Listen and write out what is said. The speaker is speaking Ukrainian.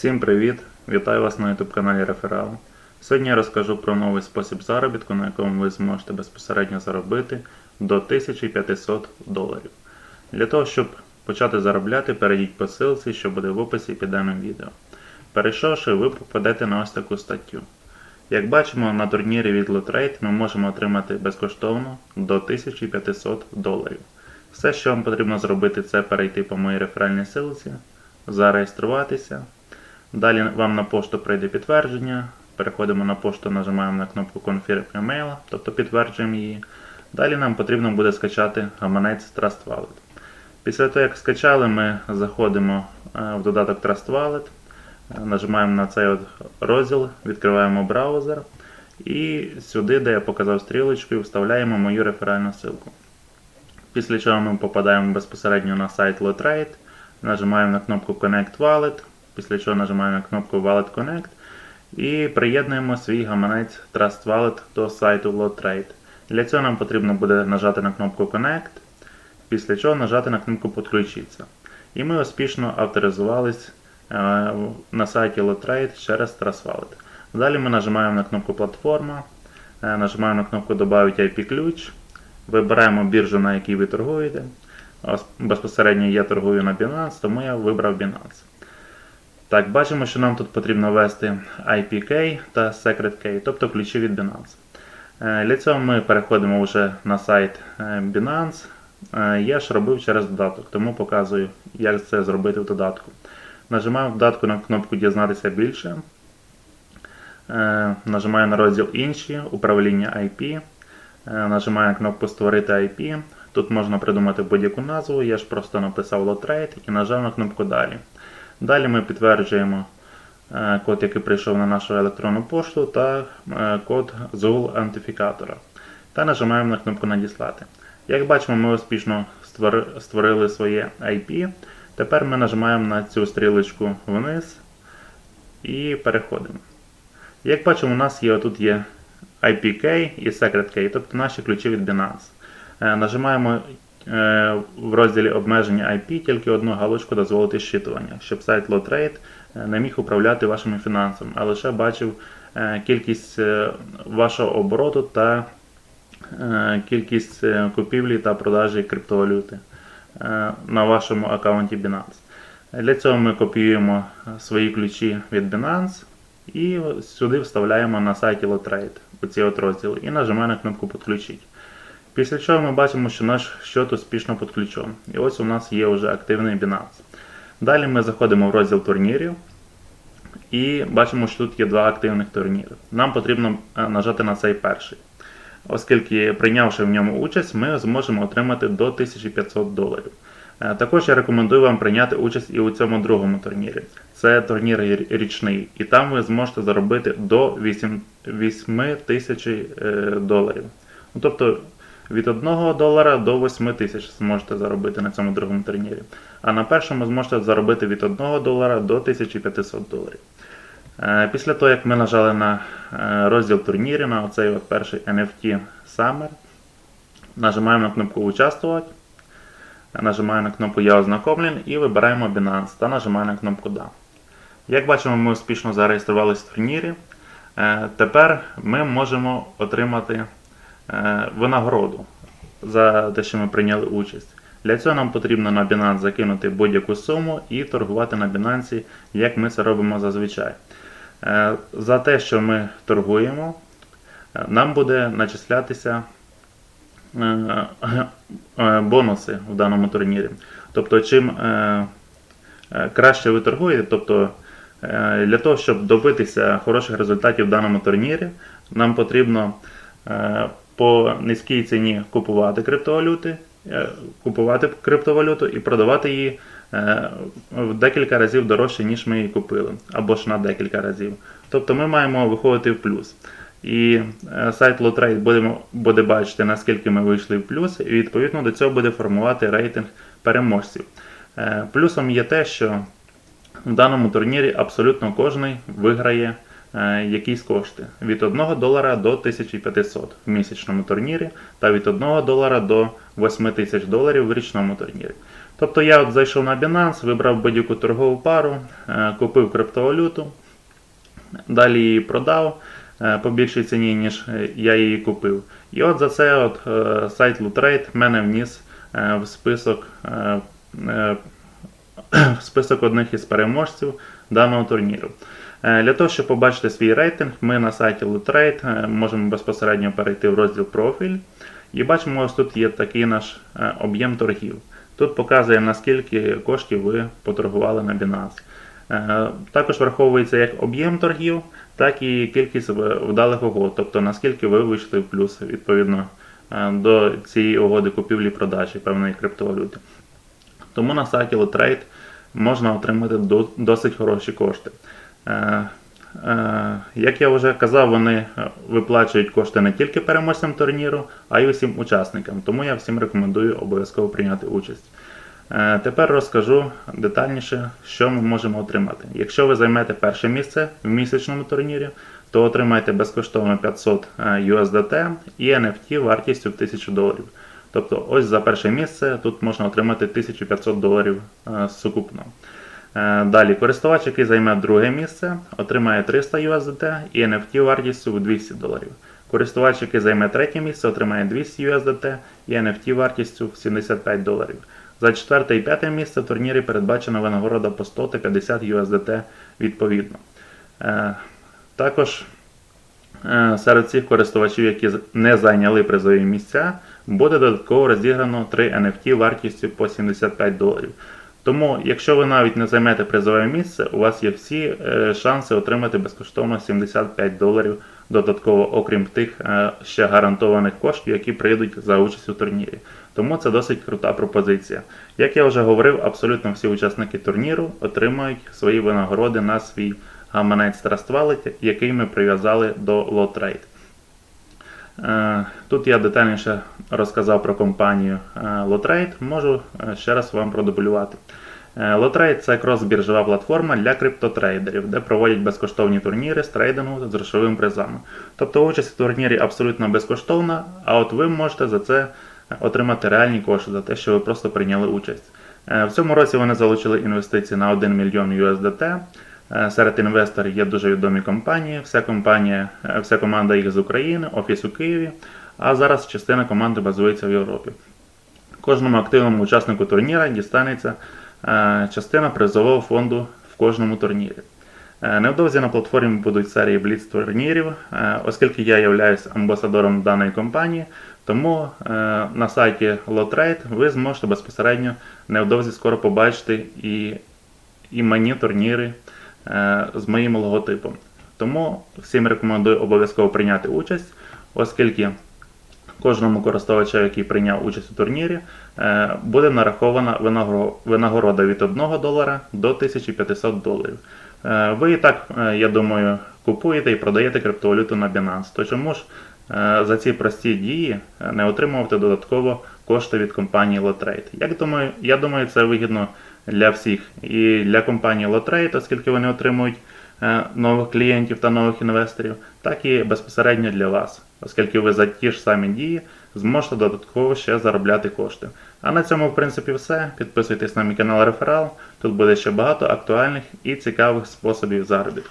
Всім привіт! Вітаю вас на YouTube каналі Реферал. Сьогодні я розкажу про новий спосіб заробітку, на якому ви зможете безпосередньо заробити до 1500 доларів. Для того, щоб почати заробляти, перейдіть по ссылці, що буде в описі під даним відео. Перейшовши, ви попадете на ось таку статтю. Як бачимо, на турнірі від Lotrade ми можемо отримати безкоштовно до 1500 доларів. Все, що вам потрібно зробити, це перейти по моїй реферальній ссылці, зареєструватися. Далі вам на пошту прийде підтвердження. Переходимо на пошту, нажимаємо на кнопку Confirm Email, тобто підтверджуємо її. Далі нам потрібно буде скачати гаманець Trust Wallet. Після того, як скачали, ми заходимо е, в додаток Trust Wallet, е, нажимаємо на цей от розділ, відкриваємо браузер і сюди, де я показав стрілочкою, вставляємо мою реферальну ссылку. Після чого ми попадаємо безпосередньо на сайт Lotrade, нажимаємо на кнопку Connect Wallet, після чого нажимаємо на кнопку Wallet Connect і приєднуємо свій гаманець Trust Wallet до сайту Lotrade. Для цього нам потрібно буде нажати на кнопку Connect, після чого нажати на кнопку Подключитися. І ми успішно авторизувались е, на сайті Lotrade через Trust Wallet. Далі ми нажимаємо на кнопку Платформа, е, нажимаємо на кнопку Добавити IP-ключ, вибираємо біржу, на якій ви торгуєте. Безпосередньо я торгую на Binance, тому я вибрав Binance. Так, бачимо, що нам тут потрібно ввести IPK та Secret тобто ключі від Binance. Е, Для цього ми переходимо вже на сайт е, Binance. Е, Я ж робив через додаток, тому показую, як це зробити в додатку. Нажимаю в додатку на кнопку Дізнатися більше. Нажимаю на розділ Інші, управління IP. Нажимаю на кнопку Створити IP. Тут можна придумати будь-яку назву. Я ж просто написав Lotrade і нажав на кнопку Далі. Далі ми підтверджуємо е, код, який прийшов на нашу електронну пошту, та е, код ZUL антифікатора. Та нажимаємо на кнопку Надіслати. Як бачимо, ми успішно створили своє IP. Тепер ми нажимаємо на цю стрілочку вниз і переходимо. Як бачимо, у нас є тут є IPK і Secret Key, тобто наші ключі від Binance. Е, Нажимаємо в розділі обмеження IP тільки одну галочку дозволити щитування, щоб сайт Lotrade е, не міг управляти вашими фінансами, а лише бачив е, кількість е, вашого обороту та е, кількість е, купівлі та продажі криптовалюти е, на вашому аккаунті Binance. Для цього ми копіюємо е, свої ключі від Binance і сюди вставляємо на сайті Lotrade у ці от розділи і нажимаємо на кнопку Підключити. Після чого ми бачимо, що наш счет успішно підключений. І ось у нас є вже активний Binance. Далі ми заходимо в розділ турнірів і бачимо, що тут є два активних турніри. Нам потрібно е, нажати на цей перший. Оскільки прийнявши в ньому участь, ми зможемо отримати до 1500 доларів. Е, Також я рекомендую вам прийняти участь і у цьому другому турнірі. Це турнір річний, і там ви зможете заробити до 8, 8 тисяч е, доларів. Ну, тобто від 1 долара до 8 тисяч зможете заробити на цьому другому турнірі. А на першому зможете заробити від 1 долара до 1500 доларів. Е, Після того, як ми нажали на е, розділ турнірів, на оцей от перший NFT Summer, нажимаємо на кнопку Участвувати, нажимаємо на кнопку Я ознакомлен і вибираємо Binance та нажимаємо на кнопку Да. Як бачимо, ми успішно зареєструвалися в турнірі. Е, Тепер ми можемо отримати винагороду за те, що ми прийняли участь. Для цього нам потрібно на Binance закинути будь-яку суму і торгувати на Binance, як ми це робимо зазвичай. Е, За те, що ми торгуємо, е, нам буде начислятися е, е, бонуси в даному турнірі. Тобто, чим е, е, краще ви торгуєте, тобто е, для того, щоб добитися хороших результатів в даному турнірі, нам потрібно е, по низькій ціні купувати криптовалюти, е, купувати криптовалюту і продавати її е, в декілька разів дорожче, ніж ми її купили, або ж на декілька разів. Тобто ми маємо виходити в плюс. І е, сайт Lotrade буде, буде бачити, наскільки ми вийшли в плюс, і відповідно до цього буде формувати рейтинг переможців. Плюсом є те, що в даному турнірі абсолютно кожен виграє якісь кошти від 1 долара до 1500 в місячному турнірі та від 1 долара до 8 тисяч доларів в річному турнірі. Тобто я от зайшов на Binance, вибрав будь-яку торгову пару, е, купив криптовалюту, далі її продав е, по більшій ціні, ніж е, я її купив. І от за це от, е, сайт Lootrade мене вніс е, в список, е, е, в список одних із переможців даного турніру. Е, Для того, щоб побачити свій рейтинг, ми на сайті Lootrade е, можемо безпосередньо перейти в розділ профіль. І бачимо, ось тут є такий наш е, об'єм торгів. Тут показує, наскільки коштів ви поторгували на Binance. Також враховується як об'єм торгів, так і кількість вдалих угод, тобто наскільки ви вийшли в плюс відповідно до цієї угоди купівлі-продажі певної криптовалюти. Тому на сайті Lotrade можна отримати досить хороші кошти. Е, е, Як я вже казав, вони е, виплачують кошти не тільки переможцям турніру, а й усім учасникам. Тому я всім рекомендую обов'язково прийняти участь. Тепер розкажу детальніше, що ми можемо отримати. Якщо ви займете перше місце в місячному турнірі, то отримаєте безкоштовно 500 е, USDT і NFT вартістю в 1000 доларів. Тобто, ось за перше місце тут можна отримати 1500 доларів сукупно. Е, Далі, користувач, який займе друге місце, отримає 300 USDT і NFT вартістю в 200 доларів. Користувач, який займе третє місце, отримає 200 USDT і NFT вартістю в 75 доларів. За четверте і п'яте місце в турнірі передбачена винагорода по 100 та 50 USDT відповідно. Е, Також е, серед цих користувачів, які не зайняли призові місця, буде додатково розіграно 3 NFT вартістю по 75 доларів. Тому, якщо ви навіть не займете призове місце, у вас є всі е, шанси отримати безкоштовно 75 доларів додатково, окрім тих е, ще гарантованих коштів, які прийдуть за участь у турнірі. Тому це досить крута пропозиція. Як я вже говорив, абсолютно всі учасники турніру отримають свої винагороди на свій гаманець Trust який ми прив'язали до Lotrade. Е, Тут я детальніше розказав про компанію е, Lotrade, можу е, ще раз вам продублювати. Lotrade це крос-біржова платформа для криптотрейдерів, де проводять безкоштовні турніри з трейдингу з грошовими призами. Тобто участь в турнірі абсолютно безкоштовна, а от ви можете за це отримати реальні кошти за те, що ви просто прийняли участь. В цьому році вони залучили інвестиції на 1 мільйон USDT. Е, Серед інвесторів є дуже відомі компанії. Вся компанія, е, вся команда їх з України, офіс у Києві. А зараз частина команди базується в Європі. Кожному активному учаснику турніра дістанеться е, частина призового фонду в кожному турнірі. Невдовзі на платформі будуть серії бліц турнірів, оскільки я являюсь амбасадором даної компанії, тому на сайті Lotrade ви зможете безпосередньо невдовзі скоро побачити і іменні турніри е, з моїм логотипом. Тому всім рекомендую обов'язково прийняти участь, оскільки кожному користувачу, який прийняв участь у турнірі, е, буде нарахована винагорода від 1 долара до 1500 доларів. Е, Ви і так, е, я думаю, купуєте і продаєте криптовалюту на Binance. То чому ж е, за ці прості дії е, не отримувати додатково кошти від компанії Lotrade? Як думаю, я думаю, це вигідно для всіх і для компанії Lotrade, оскільки вони отримують е, нових клієнтів та нових інвесторів, так і безпосередньо для вас, оскільки ви за ті ж самі дії зможете додатково ще заробляти кошти. А на цьому, в принципі, все. Підписуйтесь на мій канал Реферал. Тут буде ще багато актуальних і цікавих способів заробітку.